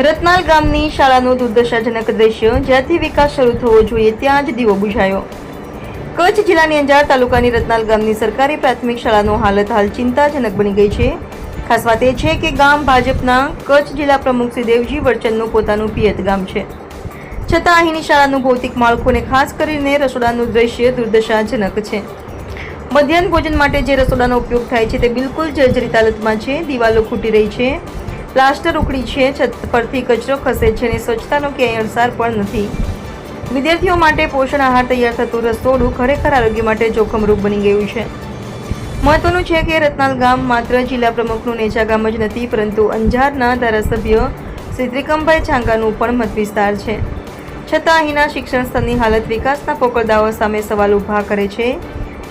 રત્નાલ ગામની શાળાનું દુર્દશાજનક દ્રશ્ય જ્યાંથી વિકાસ શરૂ થવો જોઈએ ત્યાં જ દીવો બુઝાયો. કચ્છ જિલ્લાની અંજાર તાલુકાની રત્નાલ ગામની સરકારી પ્રાથમિક શાળાનો હાલત હાલ ચિંતાજનક બની ગઈ છે. ખાસ વાત એ છે કે ગામ ભાજપના કચ્છ જિલ્લા પ્રમુખ શ્રી દેવજી વડચનનું પોતાનું પિયત ગામ છે. છતાં અહીંની શાળાનું ભૌતિક માળખું અને ખાસ કરીને રસોડાનું દ્રશ્ય દુર્દશાજનક છે. મધ્યાહન ભોજન માટે જે રસોડાનો ઉપયોગ થાય છે તે બિલકુલ જર્જરિત હાલતમાં છે. દિવાલો ખૂટી રહી છે. પ્લાસ્ટર ઉકળી છે, છત પરથી કચરો ખસે છે અને સ્વચ્છતાનો ક્યાંય અણસાર પણ નથી. વિદ્યાર્થીઓ માટે પોષણ આહાર તૈયાર થતું રસોડું ખરેખર આરોગ્ય માટે જોખમરૂપ બની ગયું છે. મહત્વનું છે કે રત્નાલ ગામ માત્ર જિલ્લા પ્રમુખનું નેજા ગામ જ નથી, પરંતુ અંજારના ધારાસભ્ય શ્રી ત્રિકમભાઈ છાંગાનું પણ મત વિસ્તાર છે. છતાં અહીંના શિક્ષણ સ્તરની હાલત વિકાસના પોકળદાઓ સામે સવાલ ઊભા કરે છે.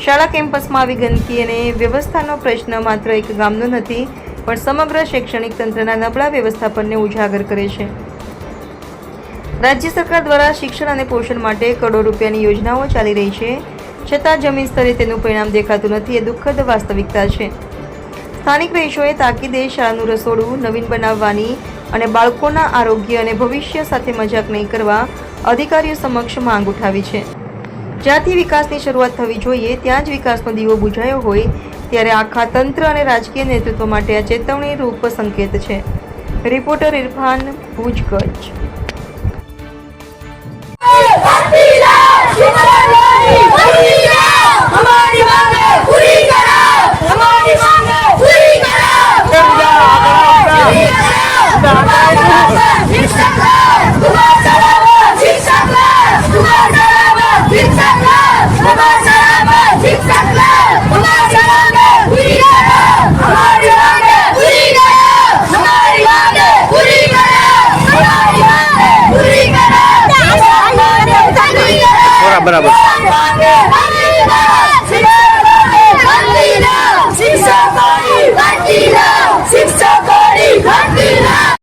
શાળા કેમ્પસમાં આવી ગંદકી અને વ્યવસ્થાનો પ્રશ્ન માત્ર એક ગામનો નથી પણ સમગ્ર શૈક્ષણિક તંત્રના નબળા વ્યવસ્થાપનને ઉજાગર કરે છે. રાજ્ય સરકાર દ્વારા શિક્ષણ અને પોષણ માટે કરોડો રૂપિયાની યોજનાઓ ચાલી રહી છે. છતાં જમીન સ્તરે તેનું પરિણામ દેખાતું નથી એ દુઃખદ વાસ્તવિકતા છે. સ્થાનિક રહીશોએ તાકીદે શાળાનું રસોડું નવીન બનાવવાની અને બાળકોના આરોગ્ય અને ભવિષ્ય સાથે મજાક નહીં કરવા અધિકારીઓ સમક્ષ માંગ ઉઠાવી છે. જ્યાંથી વિકાસની શરૂઆત થવી જોઈએ, ત્યાં જ વિકાસનો દીવો બુઝાયો હોય, ત્યારે આખા તંત્ર અને રાજકીય નેતૃત્વ માટે આ ચેતવણી રૂપ સંકેત છે. રિપોર્ટર ઇરફાન ભુજ કચ્છ બરાબર.